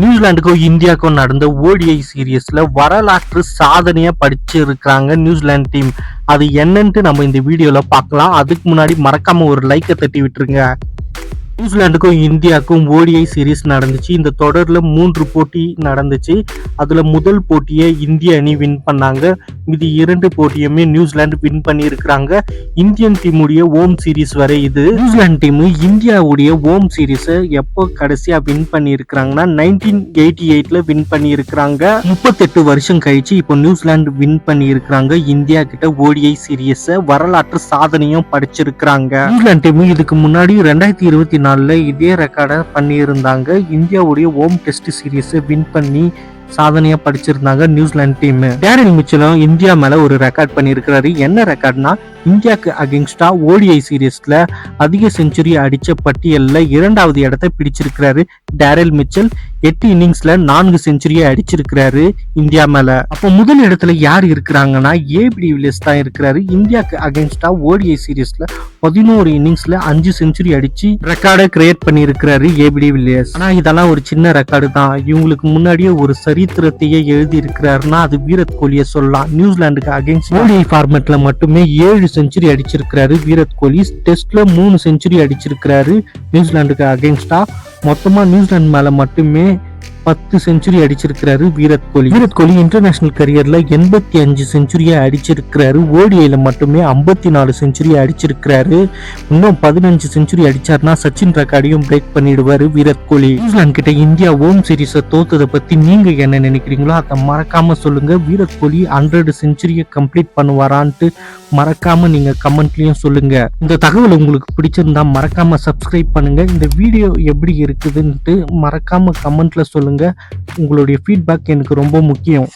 நியூசிலாந்துக்கும் இந்தியாவுக்கும் நடந்த ஓடிஐ சீரியஸ்ல வரலாற்று சாதனையா படிச்சிருக்காங்க நியூசிலாந்து டீம். அது என்னன்ட்டு நம்ம இந்த வீடியோல பார்க்கலாம். அதுக்கு முன்னாடி மறக்காம ஒரு லைக்கை தட்டி விட்டுருங்க. நியூசிலாந்துக்கும் இந்தியாவுக்கும் ஓடிஐ சீரீஸ் நடந்துச்சு. இந்த தொடரில் மூன்று போட்டி நடந்துச்சு. அதில் முதல் போட்டியை இந்திய அணி வின் பண்ணாங்க. மீதி இரண்டு போட்டியுமே நியூசிலாந்து வின் பண்ணியிருக்கிறாங்க. இந்தியன் டீமுடைய ஓம் சீரிஸ் வரை இது. நியூசிலாந்து டீம் இந்தியாவுடைய ஓம் சீரிஸை எப்போ கடைசியாக வின் பண்ணியிருக்கிறாங்கன்னா நைன்டீன் எயிட்டி எயிட்டில் வின் பண்ணியிருக்கிறாங்க. முப்பத்தெட்டு வருஷம் கழிச்சு இப்போ நியூசிலாந்து வின் பண்ணியிருக்கிறாங்க. இந்தியா கிட்ட ஓடிஐ சீரியஸை வரலாற்று சாதனையும் படிச்சிருக்கிறாங்க. நியூசிலாந்து டீம் இதுக்கு முன்னாடி ரெண்டாயிரத்தி இருபத்தி நாலில் இதே ரெக்கார்டை பண்ணியிருந்தாங்க. இந்தியாவுடைய ஓம் டெஸ்ட் சீரியஸை வின் பண்ணி சாதனையா படிச்சிருந்தாங்க நியூசிலாந்து டீம். டேரில் மிச்சலும் இந்தியா மேல ஒரு ரெக்கார்ட் பண்ணியிருக்கிறாரு. என்ன ரெக்கார்ட்னா இந்தியாவுக்கு அகென்ஸ்டா ஓடிஐ சீரியஸ்ல அதிக செஞ்சுரி அடிச்ச பட்டியல்ல இரண்டாவது இடத்தை பிடிச்சிருக்கிறாரு டேரல் மிச்சல். எட்டு இன்னிங்ஸ்ல நான்கு செஞ்சுரியை அடிச்சிருக்கிறாரு இந்தியா மேல. அப்போ முதல் இடத்துல யார் இருக்கிறாங்கன்னா ஏபி வில்லியர்ஸ் தான் இருக்கிறாரு. இந்தியாவுக்கு அகென்ஸ்டா ஓடிஐ சீரியஸ்ல பதினோரு இன்னிங்ஸ்ல அஞ்சு செஞ்சுரி அடிச்சு ரெக்கார்டை கிரியேட் பண்ணியிருக்கிறாரு ஏபிடி வில்லியர்ஸ் ஆனா இதெல்லாம் ஒரு சின்ன ரெக்கார்டு தான். இவங்களுக்கு முன்னாடியே ஒரு சரித்திரத்தையே எழுதி இருக்கிறாருன்னா அது வீரத் கோலியை சொல்லலாம். நியூசிலாந்துக்கு அகென்ஸ்ட் ஓடிஐ ஃபார்மேட்ல மட்டுமே ஏழு செஞ்சுரி அடிச்சிருக்கிறாரு. விராட் கோலி டெஸ்ட்ல மூணு செஞ்சுரி அடிச்சிருக்கிறாரு. நியூசிலாந்துக்கு அகேன்ஸ்டா மொத்தமா நியூசிலாந்து மேல மட்டுமே பத்து செஞ்சுரி அடிச்சிருக்கிறாரு வீரத் கோலி. வீரத் கோலி இன்டர்நேஷனல் கரியர்ல எண்பத்தி அஞ்சு செஞ்சுரியை அடிச்சிருக்கிறாரு. ஓடிஐல மட்டுமே ஐம்பத்தி நாலு செஞ்சுரி அடிச்சிருக்கிறாரு. இன்னும் பதினஞ்சு செஞ்சுரி அடிச்சாருன்னா சச்சின் ரெக்கார்டையும் பிரேக் பண்ணிடுவாரு விராட் கோலி. நியூசிலாந்து கிட்ட இந்தியா ஓம் சீரிஸை தோத்ததை பத்தி நீங்க என்ன நினைக்கிறீங்களோ அதை மறக்காம சொல்லுங்க. வீரத் கோலி ஹண்ட்ரட் செஞ்சுரியை கம்ப்ளீட் பண்ணுவாரான்ட்டு மறக்காம நீங்க கமெண்ட்லயும் சொல்லுங்க. இந்த தகவல் உங்களுக்கு பிடிச்சிருந்தா மறக்காம சப்ஸ்கிரைப் பண்ணுங்க. இந்த வீடியோ எப்படி இருக்குதுன்ட்டு மறக்காம கமெண்ட்ல சொல்லுங்க. உங்களுடைய ஃபீட்பேக் எனக்கு ரொம்ப முக்கியம்.